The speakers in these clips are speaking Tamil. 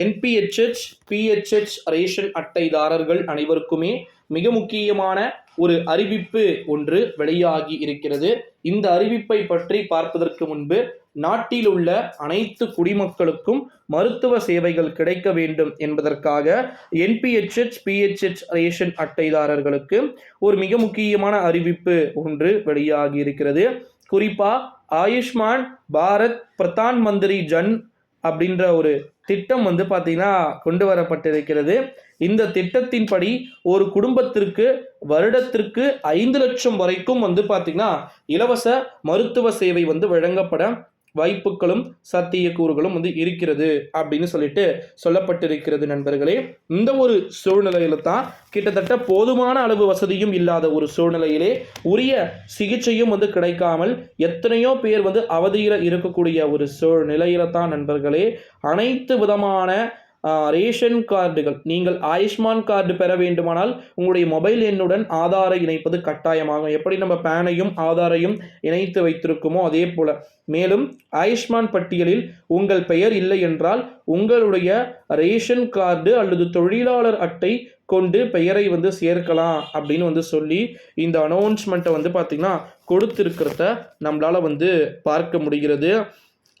என்பிஹெச்ஹெச் பிஹெச்ஹெச் ரேஷன் அட்டைதாரர்கள் அனைவருக்குமே மிக முக்கியமான ஒரு அறிவிப்பு ஒன்று வெளியாகி இருக்கிறது. இந்த அறிவிப்பை பற்றி பார்ப்பதற்கு முன்பு நாட்டில் உள்ள அனைத்து குடிமக்களுக்கும் மருத்துவ சேவைகள் கிடைக்க வேண்டும் என்பதற்காக என்பிஹெச்ஹெச் பிஹெச்ஹெச் ரேஷன் அட்டைதாரர்களுக்கு ஒரு மிக முக்கியமான அறிவிப்பு ஒன்று வெளியாகி இருக்கிறது. குறிப்பாக ஆயுஷ்மான் பாரத் பிரதான் மந்திரி ஜன் அப்படின்ற ஒரு திட்டம் வந்து பார்த்தீங்கன்னா கொண்டு வரப்பட்டிருக்கிறது. இந்த திட்டத்தின்படி ஒரு குடும்பத்திற்கு வருடத்திற்கு ஐந்து லட்சம் வரைக்கும் வந்து பார்த்தீங்கன்னா இலவச மருத்துவ சேவை வந்து வழங்கப்பட வாய்ப்புகளும் சாத்தியக்கூறுகளும் வந்து இருக்கிறது அப்படின்னு சொல்லிட்டு சொல்லப்பட்டிருக்கிறது நண்பர்களே. இந்த ஒரு சூழ்நிலையில தான் கிட்டத்தட்ட போதுமான அளவு வசதியும் இல்லாத ஒரு சூழ்நிலையிலே உரிய சிகிச்சையும் வந்து கிடைக்காமல் எத்தனையோ பேர் வந்து அவதியில் இருக்கக்கூடிய ஒரு சூழ்நிலையில தான் நண்பர்களே. அனைத்து விதமான ரேஷன் கார்டுகள். நீங்கள் ஆயுஷ்மான் கார்டு பெற வேண்டுமானால் உங்களுடைய மொபைல் எண்ணுடன் ஆதாரை இணைப்பது கட்டாயமாகும். எப்படி நம்ம பேனையும் ஆதாரையும் இணைத்து வைத்திருக்குமோ அதே போல. மேலும் ஆயுஷ்மான் பட்டியலில் உங்கள் பெயர் இல்லை என்றால் உங்களுடைய ரேஷன் கார்டு அல்லது தொழிலாளர் அட்டை கொண்டு பெயரை வந்து சேர்க்கலாம் அப்படின்னு வந்து சொல்லி இந்த அனௌன்ஸ்மெண்ட்டை வந்து பார்த்திங்கன்னா கொடுத்துருக்கிறத நம்மளால் வந்து பார்க்க முடிகிறது.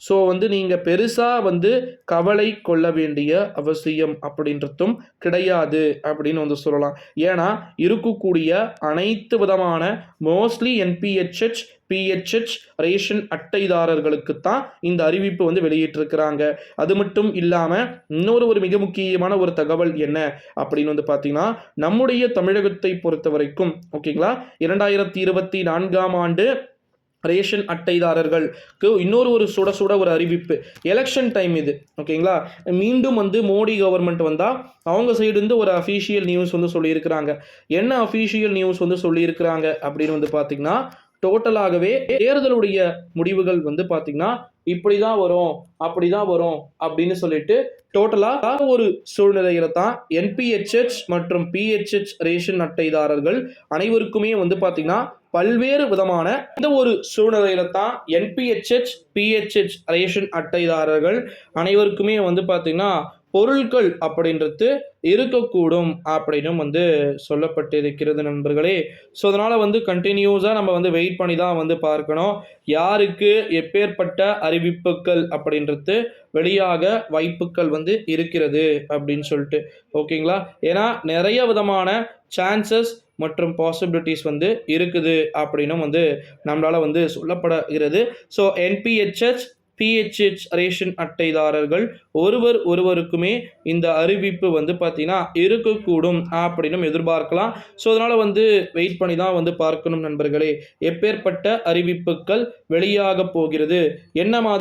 ஸோ வந்து நீங்கள் பெருசாக வந்து கவலை கொள்ள வேண்டிய அவசியம் அப்படின்றதும் கிடையாது அப்படின்னு வந்து சொல்லலாம். ஏன்னா இருக்கக்கூடிய அனைத்து விதமான மோஸ்ட்லி என்பிஹெச்ஹெச் பிஹெச்ஹெச் ரேஷன் அட்டைதாரர்களுக்கு தான் இந்த அறிவிப்பு வந்து வெளியிட்டிருக்கிறாங்க. அது மட்டும் இல்லாமல் இன்னொரு ஒரு மிக முக்கியமான ஒரு தகவல் என்ன அப்படின்னு வந்து பார்த்தீங்கன்னா நம்முடைய தமிழகத்தை பொறுத்த வரைக்கும் ஓகேங்களா இரண்டாயிரத்தி இருபத்தி நான்காம் ஆண்டு ரேஷன் அட்டைதாரர்களுக்கு இன்னொரு ஒரு சுட சுட ஒரு அறிவிப்பு. எலெக்ஷன் டைம் இது. ஓகேங்களா மீண்டும் வந்து மோடி கவர்மெண்ட் வந்தால் அவங்க சைடுந்து ஒரு அஃபீஷியல் நியூஸ் வந்து சொல்லியிருக்கிறாங்க. என்ன அஃபீஷியல் நியூஸ் வந்து சொல்லியிருக்கிறாங்க அப்படின்னு வந்து பார்த்திங்கன்னா டோட்டலாகவே தேர்தலுடைய முடிவுகள் வந்து பார்த்தீங்கன்னா இப்படி தான் வரும் அப்படி தான் வரும் அப்படின்னு சொல்லிட்டு டோட்டலாக ஒரு சூழ்நிலையில தான் என்பிஹெச்ஹெச் மற்றும் பிஹெச்ஹெச் ரேஷன் அட்டைதாரர்கள் அனைவருக்குமே வந்து பார்த்தீங்கன்னா பல்வேறு விதமான இந்த ஒரு சூழ்நிலையில தான் என்பிஹெச்ஹெச் பிஹெச்ஹெச் ரேஷன் அட்டைதாரர்கள் அனைவருக்குமே வந்து பார்த்தீங்கன்னா பொருட்கள் அப்படின்றது இருக்கக்கூடும் அப்படின்னும் வந்து சொல்லப்பட்டிருக்கிறது நண்பர்களே. ஸோ அதனால் வந்து கண்டினியூஸாக நம்ம வந்து வெயிட் பண்ணி தான் வந்து பார்க்கணும். யாருக்கு எப்பேற்பட்ட அறிவிப்புகள் அப்படின்றது வெளியாக வாய்ப்புகள் வந்து இருக்கிறது அப்படின்னு சொல்லிட்டு. ஓகேங்களா ஏன்னா நிறைய விதமான சான்சஸ் மற்றும் பாசிபிலிட்டிஸ் வந்து இருக்குது அப்படின்னும் வந்து நம்மளால் வந்து சொல்லப்படுகிறது. ஸோ என்பிஹெச்எஸ் பிஹெச்ஹெச் ரேஷன் அட்டைதாரர்கள் ஒருவர் ஒருவருக்குமே இந்த அறிவிப்பு வந்து பார்த்தீங்கன்னா இருக்கக்கூடும் அப்படின்னும் எதிர்பார்க்கலாம். ஸோ அதனால் வந்து வெயிட் பண்ணி தான் வந்து பார்க்கணும் நண்பர்களே. எப்பேற்பட்ட அறிவிப்புகள் வெளியாக போகிறது? என்ன மாதிரி